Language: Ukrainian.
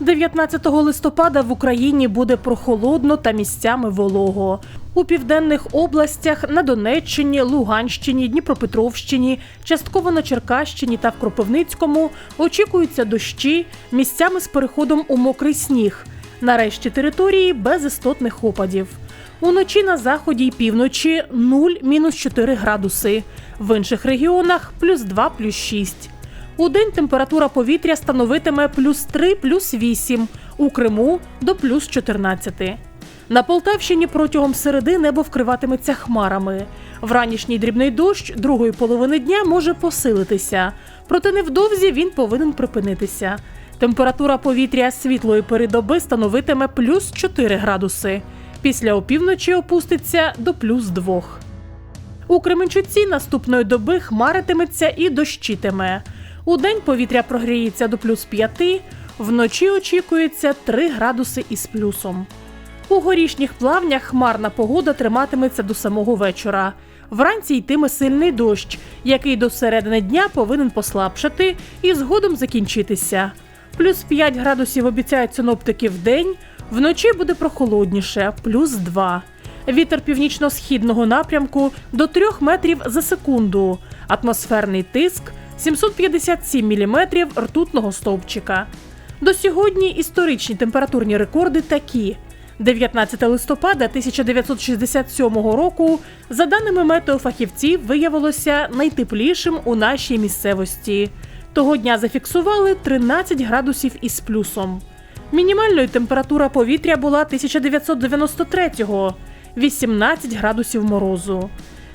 19 листопада в Україні буде прохолодно та місцями волого. У південних областях на Донеччині, Луганщині, Дніпропетровщині, частково на Черкащині та в Кропивницькому очікуються дощі місцями з переходом у мокрий сніг. Нарешті території без істотних опадів. Уночі на заході й півночі 0-4 градуси. В інших регіонах плюс 2, плюс 6. У день температура повітря становитиме плюс 3, плюс 8, у Криму до плюс 14. На Полтавщині протягом середи небо вкриватиметься хмарами. Вранішній дрібний дощ другої половини дня може посилитися, проте невдовзі він повинен припинитися. Температура повітря світлої передоби становитиме плюс 4 градуси. Після опівночі опуститься до плюс 2. У Кременчуці наступної доби хмаритиметься і дощитиме. У день повітря прогріється до плюс 5, вночі очікується 3 градуси із плюсом. У горішніх плавнях хмарна погода триматиметься до самого вечора. Вранці йтиме сильний дощ, який до середини дня повинен послабшати і згодом закінчитися. Плюс 5 градусів обіцяють синоптики в день, вночі буде прохолодніше, плюс 2. Вітер північно-східного напрямку до 3 метрів за секунду. Атмосферний тиск 757 міліметрів ртутного стовпчика. До сьогодні історичні температурні рекорди такі. 19 листопада 1967 року, за даними метеофахівців, виявилося найтеплішим у нашій місцевості. Того дня зафіксували 13 градусів із плюсом. Мінімальною температура повітря була 1993-го – 18 градусів морозу.